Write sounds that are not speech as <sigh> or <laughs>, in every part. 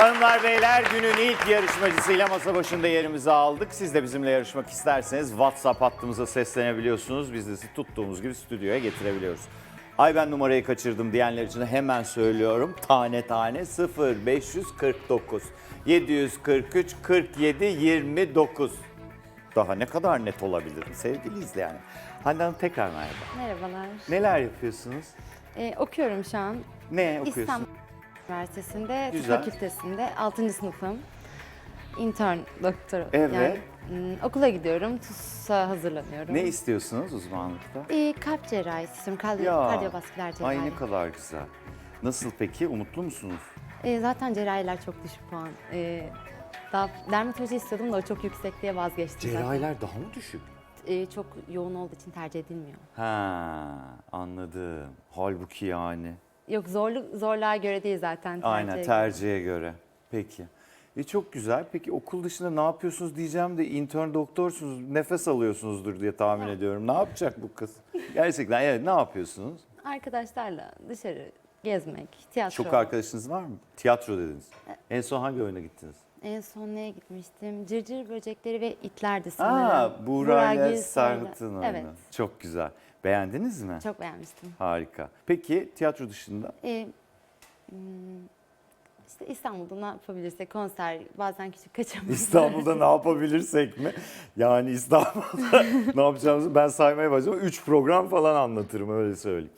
Hanımlar beyler günün ilk yarışmacısıyla masa başında yerimizi aldık. Siz de bizimle yarışmak isterseniz WhatsApp hattımıza seslenebiliyorsunuz. Biz de sizi tuttuğumuz gibi stüdyoya getirebiliyoruz. Ay ben numarayı kaçırdım diyenler için hemen söylüyorum. Tane tane 0 549 743 47 29. Daha ne kadar net olabilirim sevgili izleyen. Hande Hanım tekrar merhaba. Merhabalar. Neler yapıyorsunuz? Ee, okuyorum şu an. Ne okuyorsunuz? İstanbul Üniversitesi'nde, tıp Güzel. fakültesinde 6. sınıfım. İntern doktor. Evet. Yani, okula gidiyorum. TUS'a hazırlanıyorum. Ne istiyorsunuz uzmanlıkta? Ee, kalp cerrahisi istiyorum. Ya. kardiyovasküler cerrahi. Ay ne kadar güzel. Nasıl peki? Umutlu musunuz? Ee, zaten cerrahiler çok düşük puan. Ee, daha dermatoloji istiyordum da o çok yüksek diye vazgeçtim. zaten. Cerrahiler daha mı düşük? Ee, çok yoğun olduğu için tercih edilmiyor. Ha, anladım. Halbuki yani. Yok zorluk zorluğa göre değil zaten. Aynen tercihe göre. tercihe göre. Peki. E çok güzel. Peki okul dışında ne yapıyorsunuz diyeceğim de intern doktorsunuz. Nefes alıyorsunuzdur diye tahmin ediyorum. Ne yapacak bu kız? Gerçekten evet ne yapıyorsunuz? Arkadaşlarla dışarı gezmek, tiyatro. Çok arkadaşınız var mı? Tiyatro dediniz. En son hangi oyuna gittiniz? En son neye gitmiştim? Cırcır böcekleri ve itlerdi sanırım. Aa, Buğra ile Gül Soy'la. oyunu. Evet, Çok güzel. Beğendiniz mi? çok beğenmiştim. Harika. Peki tiyatro dışında? Ee, hmm, işte İstanbul'da ne yapabilirsek konser, bazen küçük kaçamak. İstanbul'da ne yapabilirsek mi? Yani İstanbul'da <laughs> ne yapacağımızı ben saymaya başladım. Üç program falan anlatırım öyle söyleyeyim.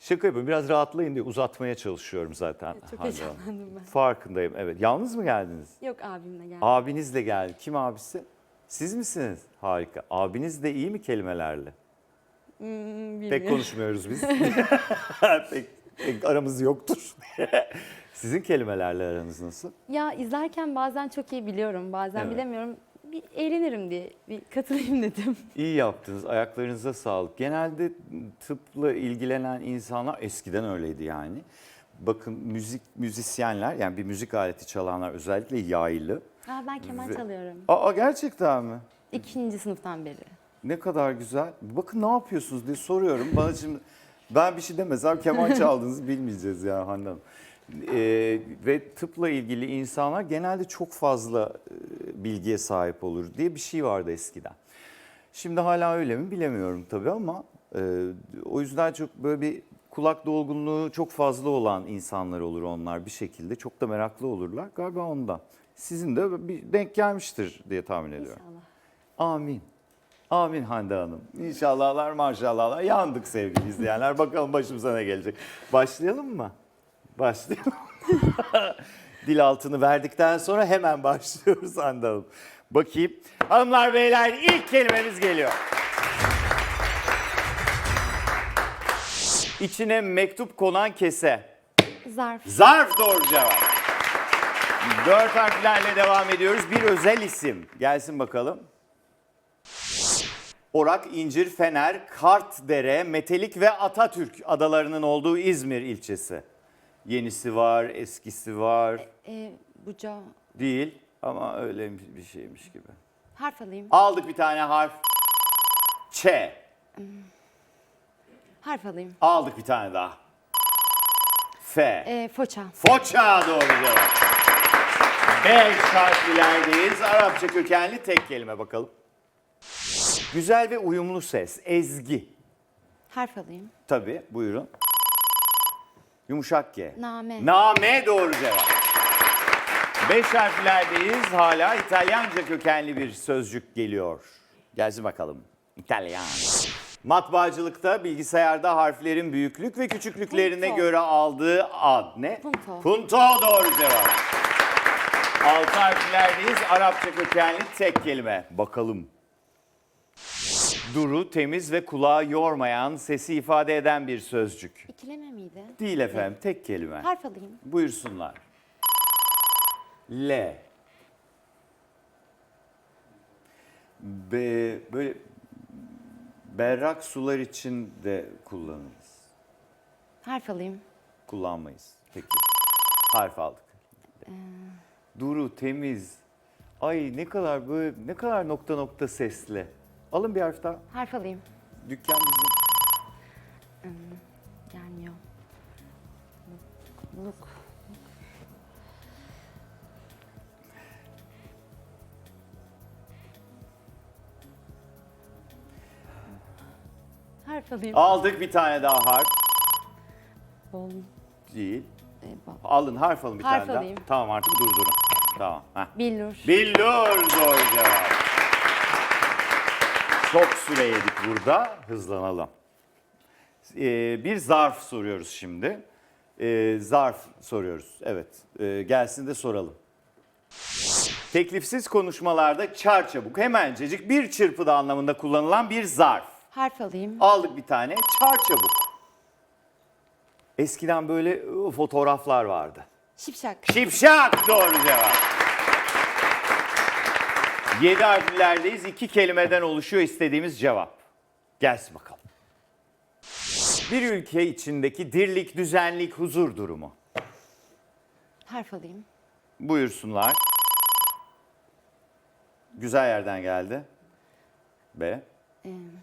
Şaka yapıyorum. Biraz rahatlayın diye uzatmaya çalışıyorum zaten. Çok Hande Hanım. heyecanlandım ben. Farkındayım evet. Yalnız mı geldiniz? Yok abimle geldim. Abiniz de geldi. Kim abisi? Siz misiniz? Harika. Abiniz de iyi mi kelimelerle? Hmm, Pek konuşmuyoruz biz. <laughs> <laughs> pek, pek aramız yoktur. <laughs> Sizin kelimelerle aranız nasıl? Ya izlerken bazen çok iyi biliyorum, bazen Evet. bilemiyorum. Bir eğlenirim diye bir katılayım dedim. İyi yaptınız. Ayaklarınıza sağlık. Genelde tıpla ilgilenen insanlar eskiden öyleydi yani. Bakın müzik müzisyenler yani bir müzik aleti çalanlar özellikle yaylı. Aa, ben keman Ve- çalıyorum. Aa gerçekten mi? İkinci sınıftan beri. Ne kadar güzel. Bakın ne yapıyorsunuz diye soruyorum. Bana şimdi ben bir şey demesem keman <laughs> çaldığınızı bilmeyeceğiz ya Hande Hanım. Ee, ve tıpla ilgili insanlar genelde çok fazla e, bilgiye sahip olur diye bir şey vardı eskiden. Şimdi hala öyle mi bilemiyorum tabii ama e, o yüzden çok böyle bir kulak dolgunluğu çok fazla olan insanlar olur onlar bir şekilde. Çok da meraklı olurlar galiba ondan. Sizin de bir denk gelmiştir diye tahmin ediyorum. İnşallah. Amin. Amin Hande Hanım. İnşallahlar maşallahlar. Yandık sevgili izleyenler. <laughs> Bakalım başımıza ne gelecek. Başlayalım mı? Başlayalım. <laughs> Dil altını verdikten sonra hemen başlıyoruz Hande Hanım. Bakayım. Hanımlar beyler ilk kelimemiz geliyor. İçine mektup konan kese. Zarf. Zarf doğru cevap. Dört harflerle devam ediyoruz. Bir özel isim. Gelsin bakalım. Orak, İncir, Fener, Kartdere, Metelik ve Atatürk adalarının olduğu İzmir ilçesi. Yenisi var, eskisi var. Ee, buca. Değil ama öyle bir şeymiş gibi. Harf alayım. Aldık bir tane harf. Ç. Harf alayım. Aldık bir tane daha. F. Ee, foça. Foça doğru cevap. Beş harflerdeyiz. Arapça kökenli tek kelime bakalım. Güzel ve uyumlu ses. Ezgi. Harf alayım. Tabii buyurun. Yumuşak G. Name. Name doğru cevap. Beş harflerdeyiz. Hala İtalyanca kökenli bir sözcük geliyor. Gelsin bakalım. İtalyan. Matbaacılıkta bilgisayarda harflerin büyüklük ve küçüklüklerine Punto. göre aldığı ad ne? Punto. Punto doğru cevap. Altı harflerdeyiz. Arapça kökenli tek kelime. Bakalım. Duru, temiz ve kulağı yormayan, sesi ifade eden bir sözcük. İkileme miydi? Değil efendim, tek kelime. Harf alayım. Buyursunlar. L. B, böyle berrak sular için de kullanırız. Harf alayım. Kullanmayız. Peki. Harf aldık. Duru, temiz. Ay ne kadar böyle ne kadar nokta nokta sesli. Alın bir harf daha. Harf alayım. Dükkan bizim. Gelmiyor. Mutluluk. Harf alayım. Aldık bir tane daha harf. Bol. Değil. e, Alın harf alın bir Harf tane alayım. daha. Tamam artık durdurun. Tamam. Heh. Billur. Billur doğru cevap. Çok süre yedik burada. Hızlanalım. Ee, bir zarf soruyoruz şimdi. Ee, zarf soruyoruz. Evet. Ee, gelsin de soralım. Teklifsiz konuşmalarda çar çabuk, hemencecik bir çırpıda anlamında kullanılan bir zarf. Harf alayım. Aldık bir tane çar çabuk. Eskiden böyle e, fotoğraflar vardı. Şipşak. Şipşak doğru cevap. Yedi harflerdeyiz. İki kelimeden oluşuyor istediğimiz cevap. Gelsin bakalım. Bir ülke içindeki dirlik, düzenlik, huzur durumu. Harf alayım. Buyursunlar. Güzel yerden geldi. B.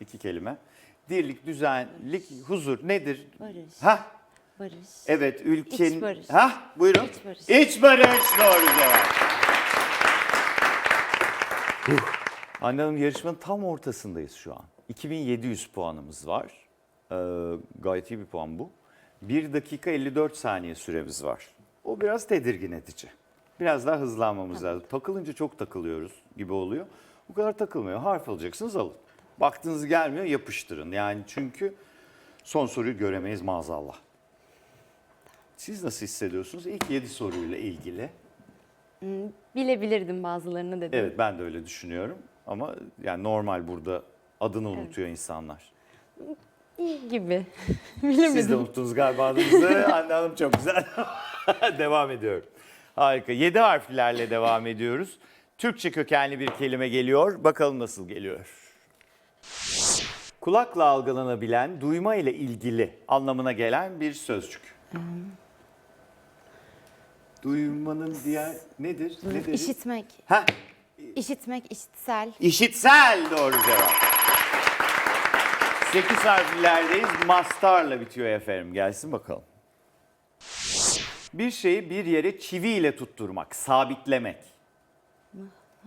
İki kelime. Dirlik, düzenlik, huzur nedir? Barış. Ha, Barış. evet ülkenin... İç barış. Ha, buyurun. İç barış. İç barış doğru cevap. Huh. Anne Hanım yarışmanın tam ortasındayız şu an. 2700 puanımız var. Ee, gayet iyi bir puan bu. 1 dakika 54 saniye süremiz var. O biraz tedirgin edici. Biraz daha hızlanmamız lazım. Takılınca çok takılıyoruz gibi oluyor. Bu kadar takılmıyor. Harf alacaksınız alın. Baktığınız gelmiyor yapıştırın. Yani çünkü son soruyu göremeyiz maazallah. Siz nasıl hissediyorsunuz? İlk 7 soruyla ilgili. Bilebilirdim bazılarını dedim. Evet ben de öyle düşünüyorum. Ama yani normal burada adını unutuyor insanlar. İyi gibi. <laughs> Siz de Bilemedim. unuttunuz galiba adınızı. <laughs> Anne Hanım çok güzel. <laughs> devam ediyorum. Harika. 7 harflerle devam ediyoruz. Türkçe kökenli bir kelime geliyor. Bakalım nasıl geliyor. Kulakla algılanabilen, duyma ile ilgili anlamına gelen bir sözcük. Duymanın diğer nedir? Ne deriz? İşitmek. Ha, İşitmek, işitsel. İşitsel doğru cevap. 8 harflerdeyiz. Mastarla bitiyor efendim. Gelsin bakalım. Bir şeyi bir yere çiviyle tutturmak, sabitlemek.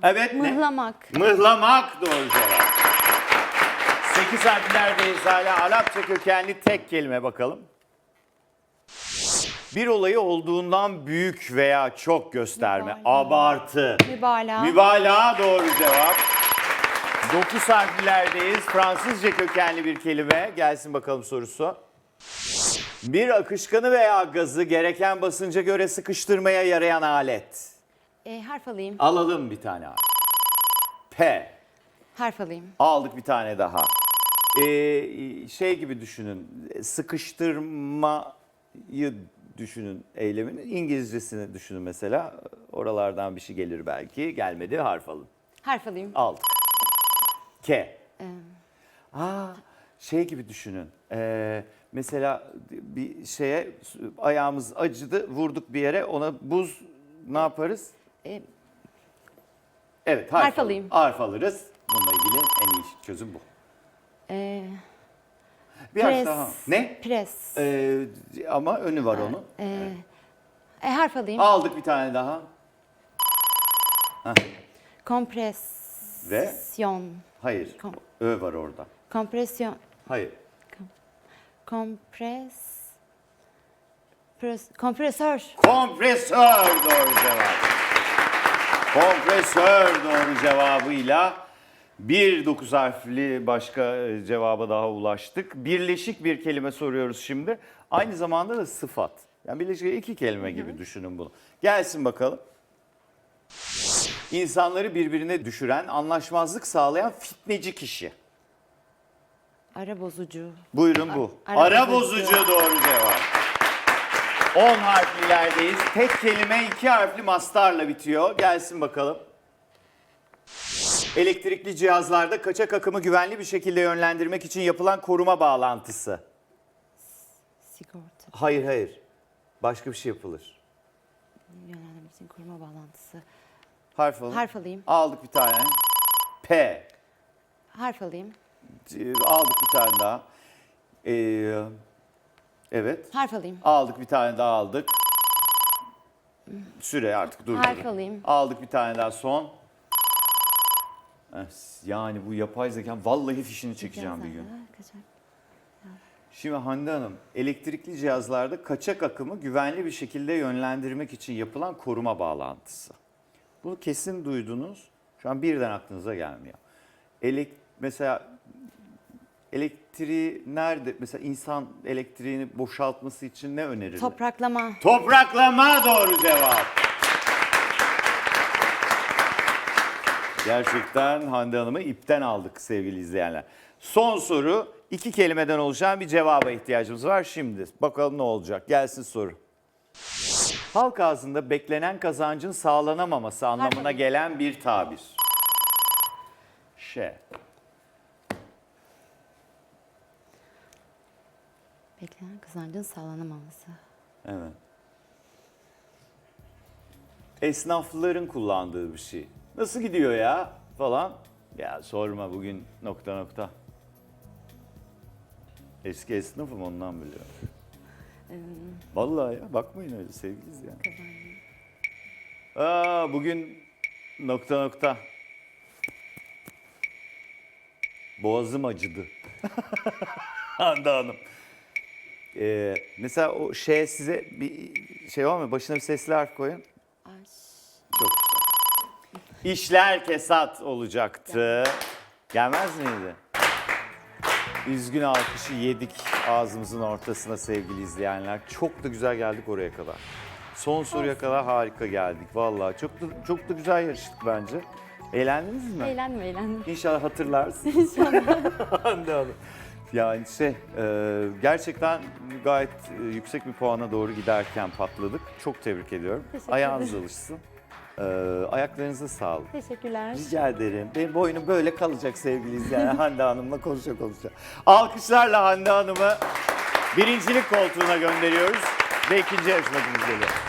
Evet ne? Mıhlamak. Mıhlamak doğru cevap. 8 harflerdeyiz hala. Arapça kökenli tek kelime bakalım. Bir olayı olduğundan büyük veya çok gösterme, Mübalağa. abartı. Mübalağa. Mübalağa doğru cevap. 9 harflerdeyiz. Fransızca kökenli bir kelime. Gelsin bakalım sorusu. Bir akışkanı veya gazı gereken basınca göre sıkıştırmaya yarayan alet. E, harf alayım. Alalım bir tane abi. P. Harf alayım. Aldık bir tane daha. Ee, şey gibi düşünün. Sıkıştırmayı düşünün eylemini. İngilizcesini düşünün mesela. Oralardan bir şey gelir belki. Gelmedi harf alın. Harf alayım. Aldık. K. Aa, şey gibi düşünün. Ee, mesela bir şeye ayağımız acıdı, vurduk bir yere ona buz ne yaparız? E, Evet, harf, Harf alın. alayım. Harf alırız. Bununla ilgili en iyi çözüm bu. e, Bir harf pres. daha. Ne? Pres. Ee, ama önü var onun. E, e, harf alayım. Aldık bir tane daha. Kompresyon. Hayır. Kom- Ö var orada. Kompresyon. Hayır. Kompres. Pres, kompresör. Kompresör doğru cevap. Kompresör doğru cevabıyla bir dokuz harfli başka e, cevaba daha ulaştık. Birleşik bir kelime soruyoruz şimdi. Aynı zamanda da sıfat. Yani birleşik iki kelime gibi düşünün bunu. Gelsin bakalım. İnsanları birbirine düşüren, anlaşmazlık sağlayan fitneci kişi. Ara bozucu. Buyurun bu. Ara Ara, bozucu. bozucu doğru cevap. 10 harflilerdeyiz. Tek kelime iki harfli mastarla bitiyor. Gelsin bakalım. Elektrikli cihazlarda kaçak akımı güvenli bir şekilde yönlendirmek için yapılan koruma bağlantısı. Sigorta. Hayır hayır. Başka bir şey yapılır. Yönlendirmek için koruma bağlantısı. Harf alın. Harf alayım. Aldık bir tane. P. Harf alayım. C- Aldık bir tane daha. Ee, evet. Harf alayım. Aldık bir tane daha aldık. Süre artık durdu. Harf alayım. Aldık bir tane daha son. Eh, Yani bu yapay zeka vallahi fişini çekeceğim bir gün. Şimdi Hande Hanım, elektrikli cihazlarda kaçak akımı güvenli bir şekilde yönlendirmek için yapılan koruma bağlantısı. Bunu kesin duydunuz. Şu an birden aklınıza gelmiyor. Elek, mesela elektriği nerede? Mesela insan elektriğini boşaltması için ne önerilir? Topraklama. Topraklama doğru cevap. Gerçekten Hande Hanım'ı ipten aldık sevgili izleyenler. Son soru iki kelimeden oluşan bir cevaba ihtiyacımız var şimdi. Bakalım ne olacak. Gelsin soru. Halk ağzında beklenen kazancın sağlanamaması anlamına gelen bir tabir. Şey. Beklenen kazancın sağlanamaması. Evet. Esnafların kullandığı bir şey. Nasıl gidiyor ya falan. Ya sorma bugün nokta nokta. Eski esnafım ondan biliyorum. Vallahi ya bakmayın öyle sevgiliyiz yani. Aa, bugün nokta nokta. Boğazım acıdı. <laughs> Hande Hanım. Ee, mesela o şey size bir şey var mı? Başına bir sesli harf koyun. Aş. Çok güzel. İşler kesat olacaktı. Gelmez miydi? Üzgün alkışı yedik ağzımızın ortasına sevgili izleyenler. Çok da güzel geldik oraya kadar. Son soruya kadar harika geldik vallahi. Çok da, çok da güzel yarıştık bence. Eğlendiniz mi? Eğlendim eğlendim. İnşallah hatırlarsın. <laughs> İnşallah. Hande Hanım. Yani şey, e, gerçekten gayet e, yüksek bir puana doğru giderken patladık. Çok tebrik ediyorum. Teşekkür Ayağınız ederim. alışsın. E, ayaklarınıza sağlık. Teşekkürler. Rica ederim. Benim boynum böyle kalacak sevgili izleyenler. <laughs> Hande Hanım'la konuşa konuşa. Alkışlarla Hande Hanım'ı birincilik koltuğuna gönderiyoruz. Ve ikinci yarışmacımız geliyor.